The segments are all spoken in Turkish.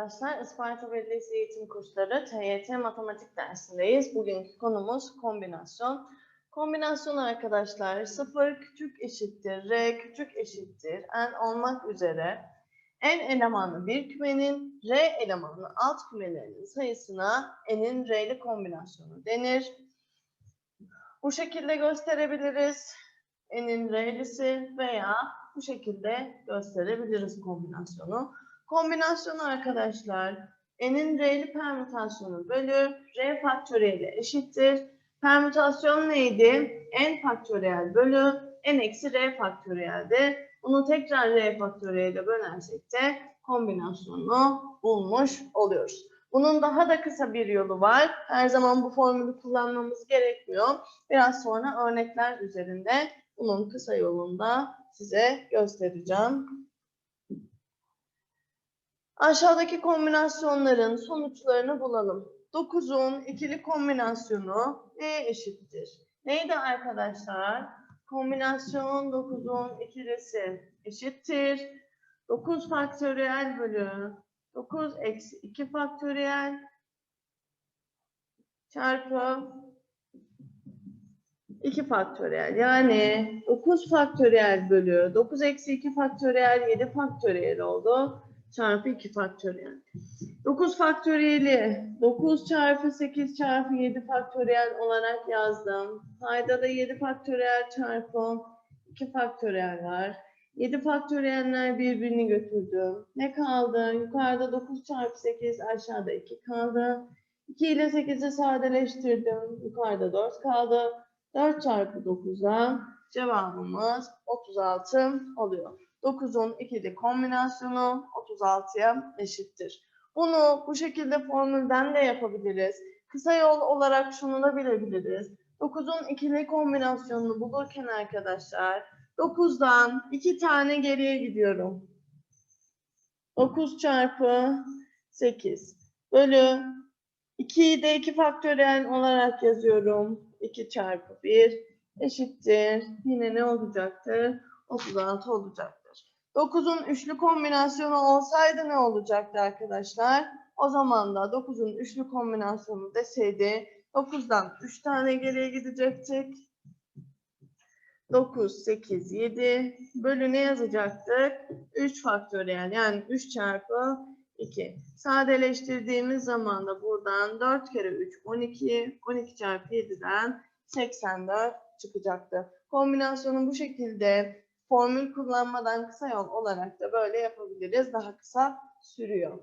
Arkadaşlar, Isparta Belediyesi Eğitim Kursları TYT Matematik dersindeyiz. Bugünkü konumuz kombinasyon. Kombinasyon arkadaşlar 0 küçük eşittir, R küçük eşittir, N olmak üzere N elemanlı bir kümenin R elemanlı alt kümelerinin sayısına N'in R'li kombinasyonu denir. Bu şekilde gösterebiliriz. N'in R'lisi veya bu şekilde gösterebiliriz kombinasyonu. Kombinasyon arkadaşlar n'in r'li permütasyonu bölü r faktöriyeli eşittir. Permütasyon neydi? n faktöriyel bölü n eksi r faktöriyeldi. Bunu tekrar r faktöriyele bölersek de kombinasyonunu bulmuş oluyoruz. Bunun daha da kısa bir yolu var. Her zaman bu formülü kullanmamız gerekmiyor. Biraz sonra örnekler üzerinde bunun kısa yolunda size göstereceğim. Aşağıdaki kombinasyonların sonuçlarını bulalım. 9'un ikili kombinasyonu neye eşittir? Neydi arkadaşlar? Kombinasyon 9'un ikilisi eşittir. 9 faktöriyel bölü 9 eksi 2 faktöriyel çarpı 2 faktöriyel. Yani 9 faktöriyel bölü 9 eksi 2 faktöriyel 7 faktöriyel oldu çarpı 2 faktöriyel. 9 faktöriyeli 9 çarpı 8 çarpı 7 faktöriyel olarak yazdım. Payda da 7 faktöriyel çarpı 2 faktöriyel var. 7 faktöriyeller birbirini götürdü. Ne kaldı? Yukarıda 9 çarpı 8 aşağıda 2 kaldı. 2 ile 8'i sadeleştirdim. Yukarıda 4 kaldı. 4 çarpı 9'a cevabımız 36 oluyor. 9'un ikili kombinasyonu 36'ya eşittir. Bunu bu şekilde formülden de yapabiliriz. Kısa yol olarak şunu da bilebiliriz. 9'un ikili kombinasyonunu bulurken arkadaşlar 9'dan 2 tane geriye gidiyorum. 9 çarpı 8 bölü 2'yi de 2 faktöriyel olarak yazıyorum. 2 çarpı 1 eşittir. Yine ne olacaktır? 36 olacaktır. 9'un üçlü kombinasyonu olsaydı ne olacaktı arkadaşlar? O zaman da 9'un üçlü kombinasyonu deseydi 9'dan 3 tane geriye gidecektik. 9, 8, 7 bölü ne yazacaktık? 3 faktöriyel yani 3 çarpı 2. Sadeleştirdiğimiz zaman da buradan 4 kere 3 12, 12 çarpı 7'den 84 çıkacaktı. Kombinasyonu bu şekilde formül kullanmadan kısa yol olarak da böyle yapabiliriz. Daha kısa sürüyor.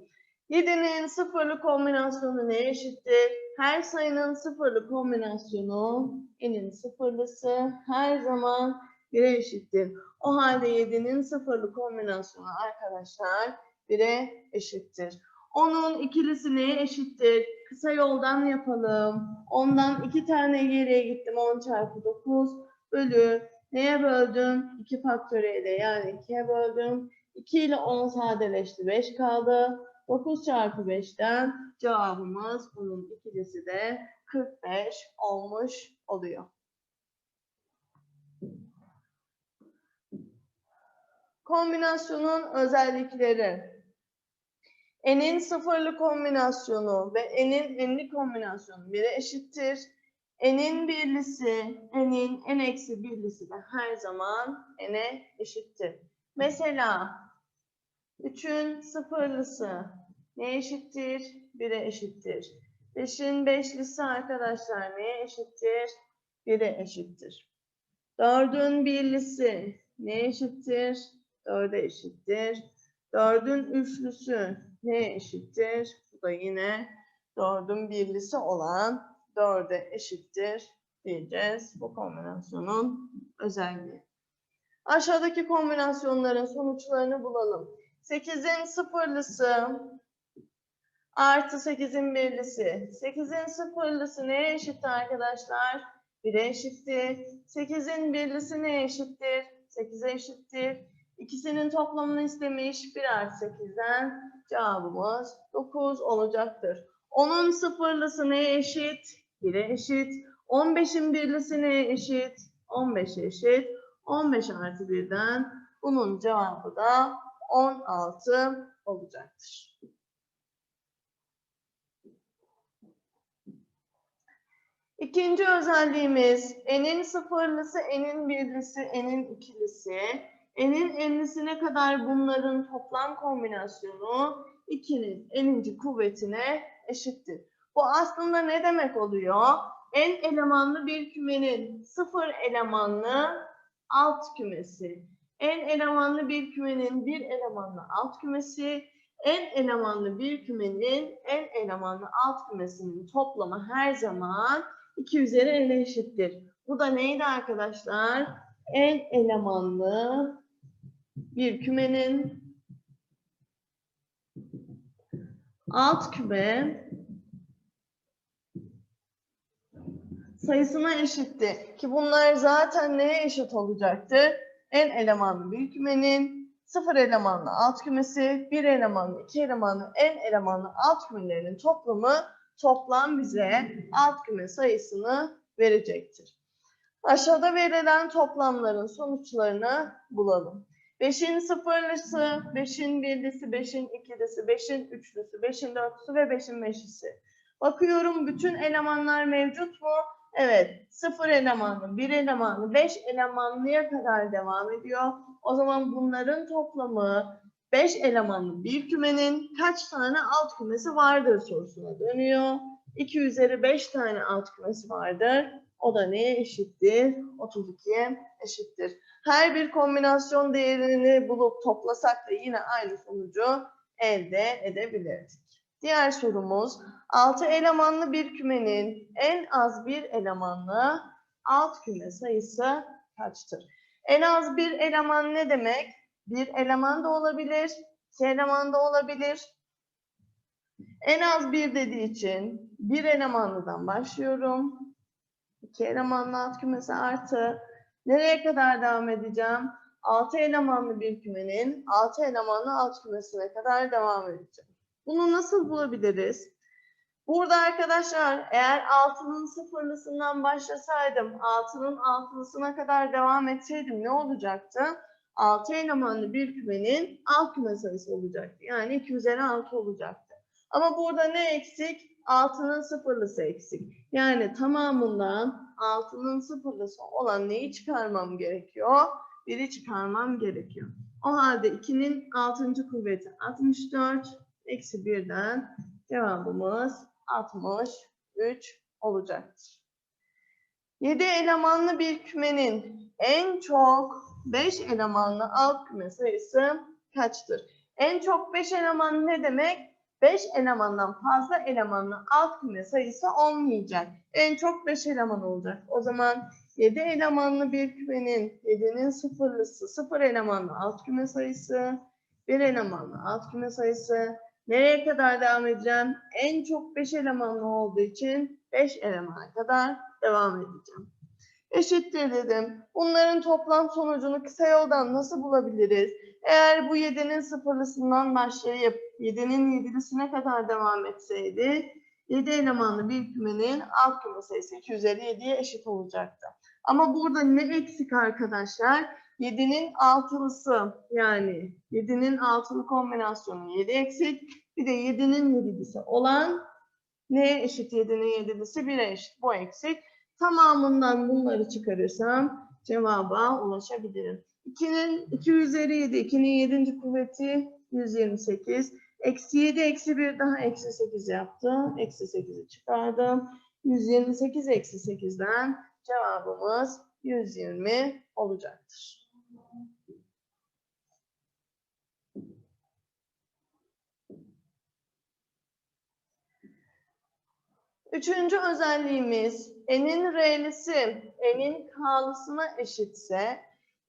7'nin sıfırlı kombinasyonu neye eşittir? Her sayının sıfırlı kombinasyonu n'in sıfırlısı her zaman 1'e eşittir. O halde 7'nin sıfırlı kombinasyonu arkadaşlar 1'e eşittir. Onun ikilisi neye eşittir? Kısa yoldan yapalım. Ondan 2 tane geriye gittim. 10 çarpı 9 bölü Neye böldüm? 2 faktöriyle yani 2'ye böldüm. 2 ile 10 sadeleşti. 5 kaldı. 9 çarpı 5'ten cevabımız bunun ikilisi de 45 olmuş oluyor. Kombinasyonun özellikleri. N'in sıfırlı kombinasyonu ve N'in enli kombinasyonu biri eşittir. N'in birlisi, N'in n eksi birlisi de her zaman n'e eşittir. Mesela 3'ün sıfırlısı ne eşittir? 1'e eşittir. 5'in beşlisi arkadaşlar neye eşittir? 1'e eşittir. 4'ün birlisi ne eşittir? 4'e eşittir. 4'ün üçlüsü ne eşittir? Bu da yine 4'ün birlisi olan 4'e eşittir diyeceğiz. Bu kombinasyonun özelliği. Aşağıdaki kombinasyonların sonuçlarını bulalım. 8'in sıfırlısı artı 8'in birlisi. 8'in sıfırlısı neye eşit arkadaşlar? 1'e eşittir. 8'in birlisi neye eşittir? 8'e eşittir. İkisinin toplamını istemiş. 1 artı 8'den cevabımız 9 olacaktır. Onun sıfırlısı neye eşit? 1'e eşit. 15'in birlisine eşit. 15'e eşit. 15 artı 1'den bunun cevabı da 16 olacaktır. İkinci özelliğimiz n'in sıfırlısı, n'in birlisi, n'in ikilisi. N'in enlisine kadar bunların toplam kombinasyonu 2'nin n'inci kuvvetine eşittir. Bu aslında ne demek oluyor? n elemanlı bir kümenin sıfır elemanlı alt kümesi. n elemanlı bir kümenin bir elemanlı alt kümesi. n elemanlı bir kümenin n elemanlı alt kümesinin toplamı her zaman 2 üzeri n eşittir. Bu da neydi arkadaşlar? n elemanlı bir kümenin alt küme sayısına eşitti. Ki bunlar zaten neye eşit olacaktı? n elemanlı bir kümenin sıfır elemanlı alt kümesi, bir elemanlı, iki elemanlı, n elemanlı alt kümelerinin toplamı toplam bize alt küme sayısını verecektir. Aşağıda verilen toplamların sonuçlarını bulalım. 5'in sıfırlısı, 5'in birlisi, 5'in ikilisi, 5'in üçlüsü, 5'in dörtlüsü ve 5'in beşlisi. Bakıyorum bütün elemanlar mevcut mu? Evet, sıfır elemanlı, bir elemanlı, beş elemanlıya kadar devam ediyor. O zaman bunların toplamı 5 elemanlı bir kümenin kaç tane alt kümesi vardır sorusuna dönüyor. 2 üzeri 5 tane alt kümesi vardır. O da neye eşittir? 32'ye eşittir. Her bir kombinasyon değerini bulup toplasak da yine aynı sonucu elde edebilirdik. Diğer sorumuz 6 elemanlı bir kümenin en az bir elemanlı alt küme sayısı kaçtır? En az bir eleman ne demek? Bir eleman da olabilir, iki eleman da olabilir. En az bir dediği için bir elemanlıdan başlıyorum. İki elemanlı alt kümesi artı. Nereye kadar devam edeceğim? 6 elemanlı bir kümenin 6 elemanlı alt kümesine kadar devam edeceğim. Bunu nasıl bulabiliriz? Burada arkadaşlar eğer 6'nın sıfırlısından başlasaydım 6'nın altılısına kadar devam etseydim ne olacaktı? 6 elemanlı bir kümenin alt küme sayısı olacaktı. Yani 2 üzeri 6 olacaktı. Ama burada ne eksik? 6'nın sıfırlısı eksik. Yani tamamından 6'nın sıfırlısı olan neyi çıkarmam gerekiyor? 1'i çıkarmam gerekiyor. O halde 2'nin 6. kuvveti 64 eksi 1'den cevabımız 63 olacaktır. 7 elemanlı bir kümenin en çok 5 elemanlı alt küme sayısı kaçtır? En çok 5 eleman ne demek? 5 elemandan fazla elemanlı alt küme sayısı olmayacak. En çok 5 eleman olacak. O zaman 7 elemanlı bir kümenin 7'nin sıfırlısı 0 elemanlı alt küme sayısı, 1 elemanlı alt küme sayısı. Nereye kadar devam edeceğim? En çok 5 elemanlı olduğu için 5 elemana kadar devam edeceğim. Eşittir dedim. Bunların toplam sonucunu kısa yoldan nasıl bulabiliriz? Eğer bu 7'nin sıfırlısından başlayıp 7'nin yedilisine kadar devam etseydi 7 elemanlı bir kümenin alt küme sayısı 257'ye eşit olacaktı. Ama burada ne eksik arkadaşlar? 7'nin altılısı yani 7'nin altılı kombinasyonu 7 eksik. Bir de 7'nin yedilisi olan neye eşit 7'nin yedilisi 1'e eşit. Bu eksik. Tamamından bunları çıkarırsam cevaba ulaşabilirim. 2'nin 2 üzeri 7, 2'nin 7. kuvveti 128. Eksi 7, eksi 1 daha eksi 8 yaptı. Eksi 8'i çıkardım. 128 eksi 8'den cevabımız 120 olacaktır. Üçüncü özelliğimiz n'in r'lisi n'in k'lısına eşitse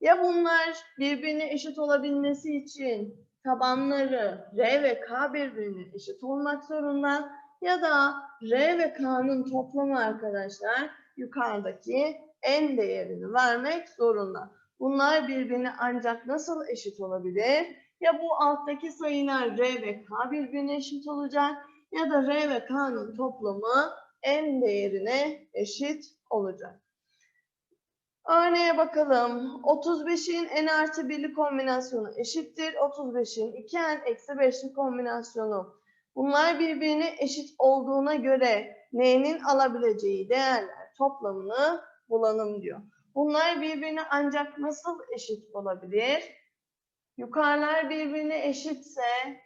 ya bunlar birbirine eşit olabilmesi için tabanları r ve k birbirine eşit olmak zorunda ya da r ve k'nın toplamı arkadaşlar yukarıdaki n değerini vermek zorunda. Bunlar birbirine ancak nasıl eşit olabilir? Ya bu alttaki sayılar r ve k birbirine eşit olacak ya da r ve k'nın toplamı n değerine eşit olacak. Örneğe bakalım. 35'in n artı 1'li kombinasyonu eşittir. 35'in 2n eksi 5'li kombinasyonu. Bunlar birbirine eşit olduğuna göre n'nin alabileceği değerler toplamını bulalım diyor. Bunlar birbirine ancak nasıl eşit olabilir? Yukarılar birbirine eşitse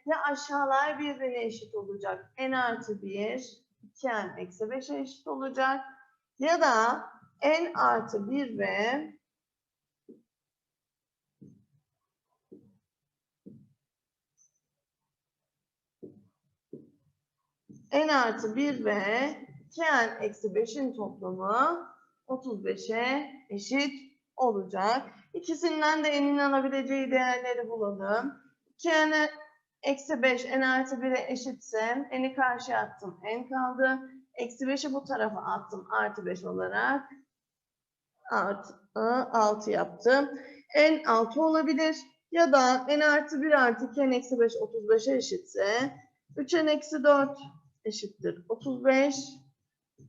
ya aşağılar birbirine eşit olacak. n artı 1, 2n eksi 5'e eşit olacak. Ya da n artı 1 ve n artı 1 ve 2n eksi 5'in toplamı 35'e eşit olacak. İkisinden de n'in alabileceği değerleri bulalım. 2n eksi 5 n artı 1'e eşitse n'i karşıya attım n kaldı. Eksi 5'i bu tarafa attım artı 5 olarak. Artı 6 yaptım. n 6 olabilir. Ya da n artı 1 artı 2 n eksi 5 35'e eşitse 3n eksi 4 eşittir 35.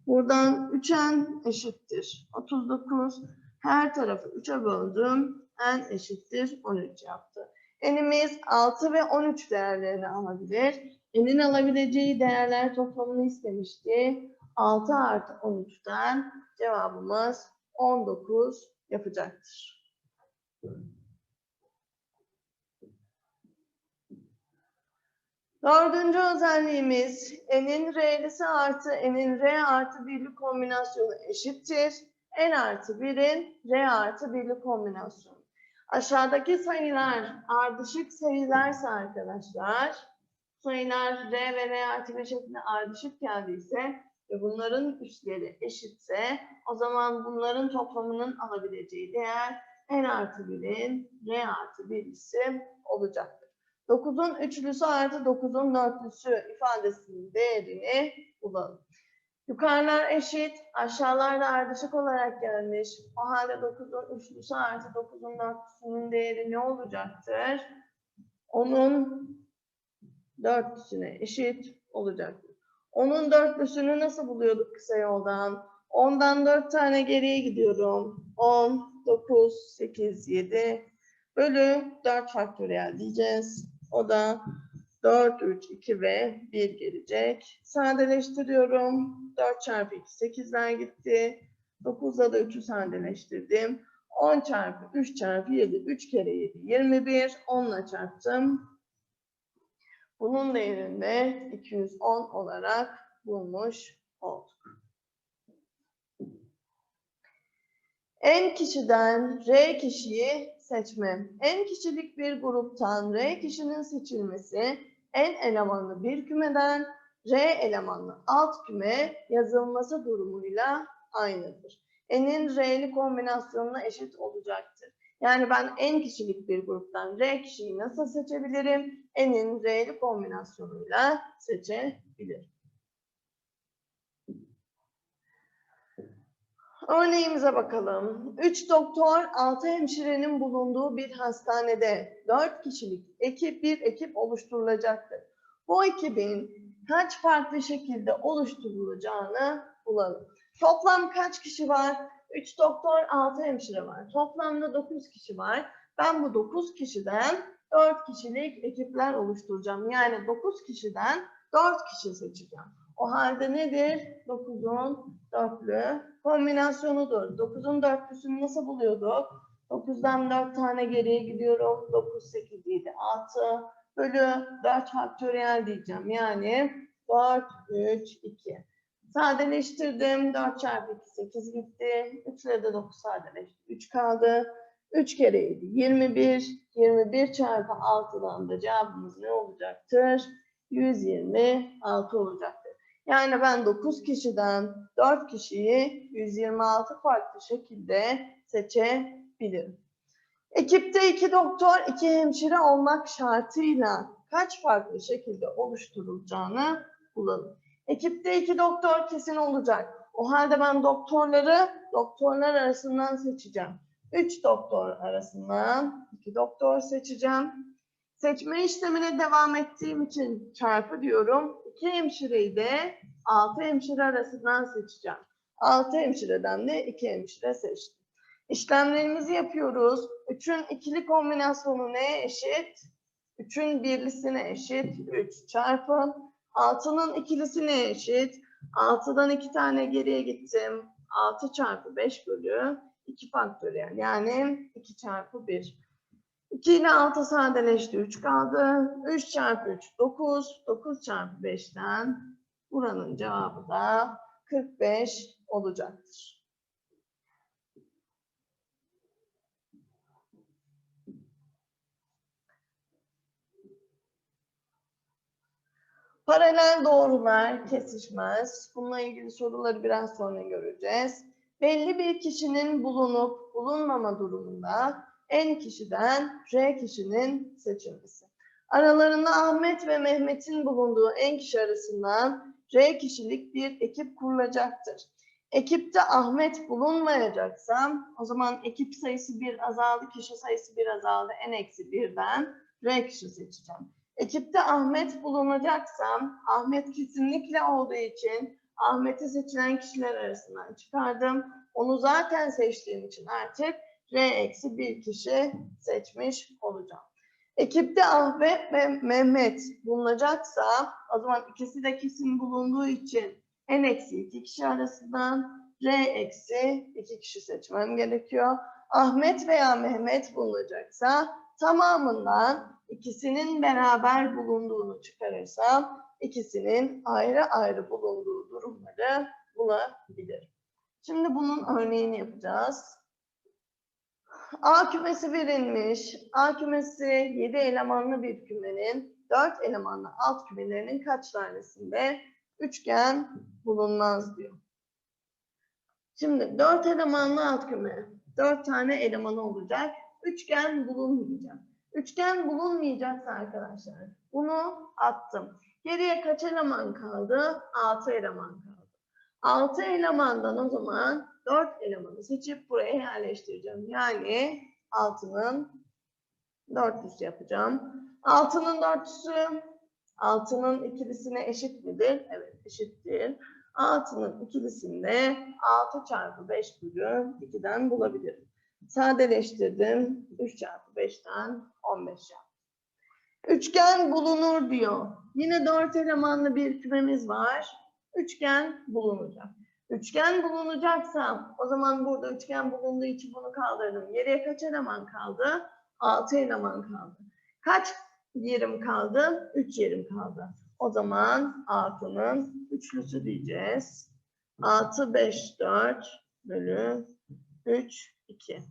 Buradan 3n eşittir 39. Her tarafı 3'e böldüm. n eşittir 13 yaptı. n'imiz 6 ve 13 değerlerini alabilir. n'in alabileceği değerler toplamını istemişti. 6 artı 13'ten cevabımız 19 yapacaktır. Dördüncü özelliğimiz n'in r'lisi artı n'in r artı 1'li kombinasyonu eşittir. N artı 1'in r artı 1'li kombinasyonu. Aşağıdaki sayılar ardışık sayılarsa arkadaşlar, sayılar r ve r artı 1 şeklinde ardışık geldiyse ve bunların üstleri eşitse o zaman bunların toplamının alabileceği değer n artı 1'in r artı 1'lisi olacaktır. 9'un üçlüsü artı 9'un dörtlüsü ifadesinin değerini bulalım. Yukarılar eşit, aşağılar da ardışık olarak gelmiş. O halde 9'un üçlüsü artı 9'un dörtlüsünün değeri ne olacaktır? Onun dörtlüsüne eşit olacaktır. Onun dörtlüsünü nasıl buluyorduk kısa yoldan? 10'dan 4 tane geriye gidiyorum. 10, 9, 8, 7 bölü 4 faktöriyel diyeceğiz. O da 4, 3, 2 ve 1 gelecek. Sadeleştiriyorum. 4 çarpı 2, 8'ler gitti. 9'da da 3'ü sadeleştirdim. 10 çarpı 3 çarpı 7, 3 kere 7, 21. 10 ile çarptım. Bunun değerinde 210 olarak bulmuş olduk. N kişiden R kişiyi seçme. N kişilik bir gruptan R kişinin seçilmesi N elemanlı bir kümeden R elemanlı alt küme yazılması durumuyla aynıdır. N'in R'li kombinasyonuna eşit olacaktır. Yani ben N kişilik bir gruptan R kişiyi nasıl seçebilirim? N'in R'li kombinasyonuyla seçebilirim. Örneğimize bakalım. 3 doktor, 6 hemşirenin bulunduğu bir hastanede 4 kişilik ekip bir ekip oluşturulacaktır. Bu ekibin kaç farklı şekilde oluşturulacağını bulalım. Toplam kaç kişi var? 3 doktor, 6 hemşire var. Toplamda 9 kişi var. Ben bu 9 kişiden 4 kişilik ekipler oluşturacağım. Yani 9 kişiden 4 kişi seçeceğim. O halde nedir? 9'un dörtlü kombinasyonudur. 9'un dörtlüsünü nasıl buluyorduk? 9'dan 4 tane geriye gidiyorum. 9, 8, 7, 6 bölü 4 faktöriyel diyeceğim. Yani 4, 3, 2. Sadeleştirdim. 4 çarpı 2, 8 gitti. 3 ile de 9 sadeleşti. 3 kaldı. 3 kere 7, 21. 21 çarpı 6'dan da cevabımız ne olacaktır? 126 olacaktır. Yani ben 9 kişiden 4 kişiyi 126 farklı şekilde seçebilirim. Ekipte 2 doktor, 2 hemşire olmak şartıyla kaç farklı şekilde oluşturulacağını bulalım. Ekipte 2 doktor kesin olacak. O halde ben doktorları doktorlar arasından seçeceğim. 3 doktor arasından 2 doktor seçeceğim. Seçme işlemine devam ettiğim için çarpı diyorum. 2 hemşireyi de 6 hemşire arasından seçeceğim. 6 hemşireden de 2 hemşire seçtim. İşlemlerimizi yapıyoruz. 3'ün ikili kombinasyonu neye eşit? 3'ün birlisine eşit. 3 çarpı 6'nın ikilisi neye eşit? 6'dan 2 tane geriye gittim. 6 çarpı 5 bölü 2 faktöriyel. Yani 2 çarpı 1. 2 ile 6 sadeleşti. 3 kaldı. 3 çarpı 3 9. 9 çarpı 5'ten buranın cevabı da 45 olacaktır. Paralel doğrular kesişmez. Bununla ilgili soruları biraz sonra göreceğiz. Belli bir kişinin bulunup bulunmama durumunda en kişiden R kişinin seçilmesi. Aralarında Ahmet ve Mehmet'in bulunduğu en kişi arasından R kişilik bir ekip kurulacaktır. Ekipte Ahmet bulunmayacaksa o zaman ekip sayısı bir azaldı, kişi sayısı bir azaldı. En eksi birden R kişi seçeceğim. Ekipte Ahmet bulunacaksam Ahmet kesinlikle olduğu için Ahmet'i seçilen kişiler arasından çıkardım. Onu zaten seçtiğim için artık R eksi bir kişi seçmiş olacağım. Ekipte Ahmet ve Mehmet bulunacaksa o zaman ikisi de kesin bulunduğu için en eksi iki kişi arasından R eksi iki kişi seçmem gerekiyor. Ahmet veya Mehmet bulunacaksa tamamından ikisinin beraber bulunduğunu çıkarırsam ikisinin ayrı ayrı bulunduğu durumları bulabilirim. Şimdi bunun örneğini yapacağız. A kümesi verilmiş. A kümesi 7 elemanlı bir kümenin 4 elemanlı alt kümelerinin kaç tanesinde üçgen bulunmaz diyor. Şimdi 4 elemanlı alt küme, 4 tane elemanı olacak. Üçgen bulunmayacak. Üçgen bulunmayacaksa arkadaşlar bunu attım. Geriye kaç eleman kaldı? 6 eleman kaldı. 6 elemandan o zaman 4 elemanı seçip buraya yerleştireceğim. Yani 6'nın 400 yapacağım. 6'nın 400'ü 6'nın ikilisine eşit midir? Evet eşittir. 6'nın ikilisinde 6 çarpı 5 bölü 2'den bulabilirim. Sadeleştirdim. 3 çarpı 5'ten 15 yaptım. Üçgen bulunur diyor. Yine 4 elemanlı bir kümemiz var. Üçgen bulunacak. Üçgen bulunacaksa o zaman burada üçgen bulunduğu için bunu kaldırdım. Geriye kaç eleman kaldı? 6 eleman kaldı. Kaç yerim kaldı? 3 yerim kaldı. O zaman 6'nın üçlüsü diyeceğiz. 6, 5, 4 bölü 3, 2.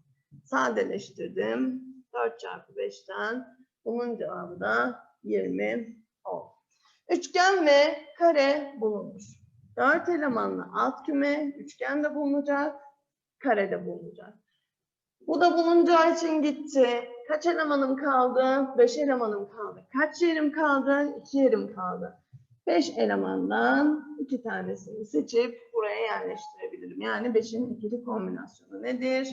Sadeleştirdim. 4 çarpı 5'ten bunun cevabı da 20 oldu. Üçgen ve kare bulunmuş. 4 elemanlı alt küme üçgen de bulunacak, kare de bulunacak. Bu da bulunacağı için gitti. Kaç elemanım kaldı? 5 elemanım kaldı. Kaç yerim kaldı? 2 yerim kaldı. 5 elemandan 2 tanesini seçip buraya yerleştirebilirim. Yani 5'in ikili kombinasyonu nedir?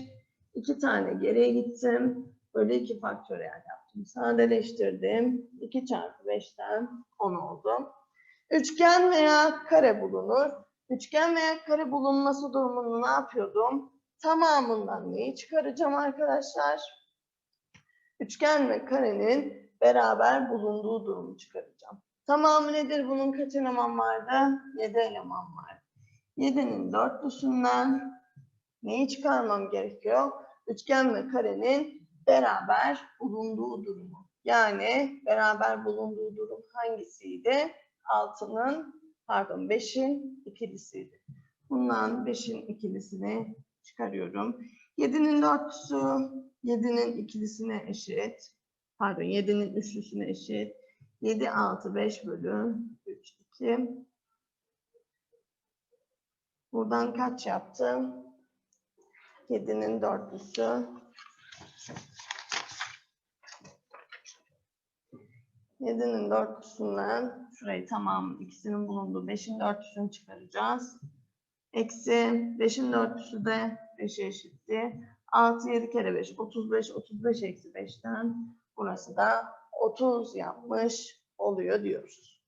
2 tane geriye gittim. Böyle 2 faktöriyel yaptım. Sadeleştirdim. 2 çarpı 5'ten 10 oldu. Üçgen veya kare bulunur. Üçgen veya kare bulunması durumunu ne yapıyordum? Tamamından neyi çıkaracağım arkadaşlar? Üçgen ve karenin beraber bulunduğu durumu çıkaracağım. Tamamı nedir? Bunun kaç eleman vardı? 7 eleman var. 7'nin dörtlüsünden neyi çıkarmam gerekiyor? Üçgen ve karenin beraber bulunduğu durumu. Yani beraber bulunduğu durum hangisiydi? 6'nın pardon 5'in ikilisiydi. Bundan 5'in ikilisini çıkarıyorum. 7'nin dörtlüsü 7'nin ikilisine eşit. Pardon 7'nin üçlüsüne eşit. 7, 6, 5 bölü 3, 2. Buradan kaç yaptım? 7'nin dörtlüsü. 7'nin dörtlüsünden şurayı tamam ikisinin bulunduğu 5'in dörtlüsünü çıkaracağız. Eksi 5'in dörtlüsü de 5'e eşitti. 6, 7 kere 5, 35, 35 eksi 5'ten burası da 30 yapmış oluyor diyoruz.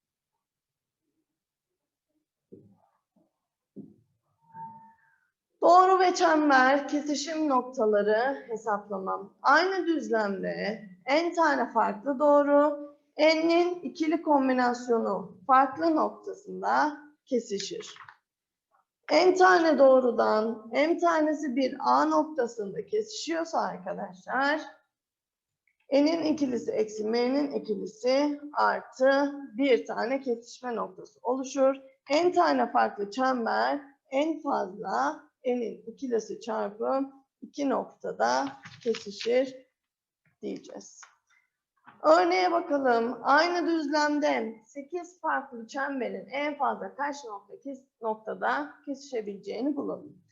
Doğru ve çember kesişim noktaları hesaplamam. Aynı düzlemde n tane farklı doğru, n'in ikili kombinasyonu farklı noktasında kesişir. n tane doğrudan m tanesi bir a noktasında kesişiyorsa arkadaşlar, n'in ikilisi eksi m'nin ikilisi artı bir tane kesişme noktası oluşur. n tane farklı çember en fazla n'in ikilisi çarpı iki noktada kesişir diyeceğiz. Örneğe bakalım. Aynı düzlemde 8 farklı çemberin en fazla kaç nokta noktada kesişebileceğini bulalım.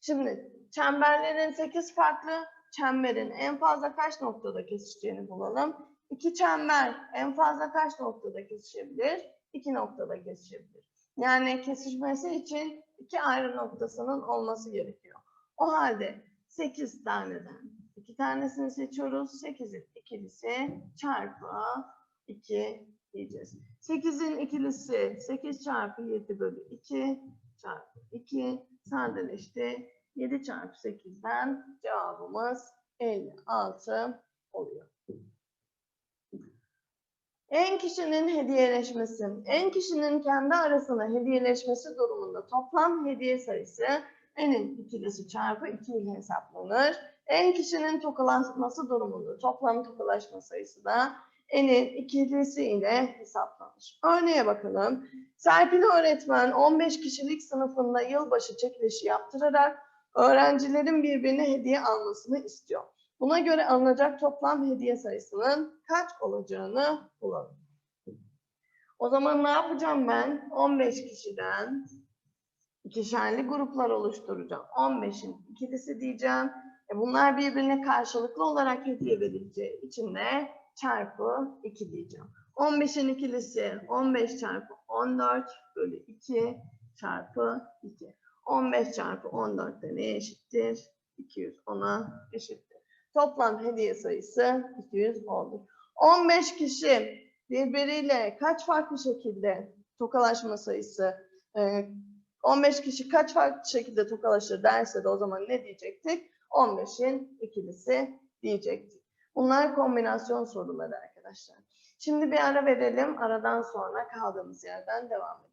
Şimdi çemberlerin 8 farklı çemberin en fazla kaç noktada kesişeceğini bulalım. İki çember en fazla kaç noktada kesişebilir? İki noktada kesişebilir. Yani kesişmesi için iki ayrı noktasının olması gerekiyor. O halde 8 taneden iki tanesini seçiyoruz. 8'in ikilisi çarpı 2 diyeceğiz. 8'in ikilisi 8 çarpı 7 bölü 2 çarpı 2 sadeleşti. 7 çarpı 8'den cevabımız 56 oluyor. En kişinin hediyeleşmesi. En kişinin kendi arasında hediyeleşmesi durumunda toplam hediye sayısı n'in ikilisi çarpı 2 ile hesaplanır. En kişinin tokalaşması durumunda toplam tokalaşma sayısı da n'in ikilisi ile hesaplanır. Örneğe bakalım. Serpil öğretmen 15 kişilik sınıfında yılbaşı çekilişi yaptırarak öğrencilerin birbirine hediye almasını istiyor. Buna göre alınacak toplam hediye sayısının kaç olacağını bulalım. O zaman ne yapacağım ben? 15 kişiden ikişerli gruplar oluşturacağım. 15'in ikilisi diyeceğim. E bunlar birbirine karşılıklı olarak hediye verileceği için de çarpı 2 diyeceğim. 15'in ikilisi 15 çarpı 14 bölü 2 çarpı 2. 15 çarpı 14 de ne eşittir? 210'a eşittir. Toplam hediye sayısı 200 oldu. 15 kişi birbiriyle kaç farklı şekilde tokalaşma sayısı, e, 15 kişi kaç farklı şekilde tokalaşır derse de o zaman ne diyecektik? 15'in ikilisi diyecektik. Bunlar kombinasyon soruları arkadaşlar. Şimdi bir ara verelim. Aradan sonra kaldığımız yerden devam edelim.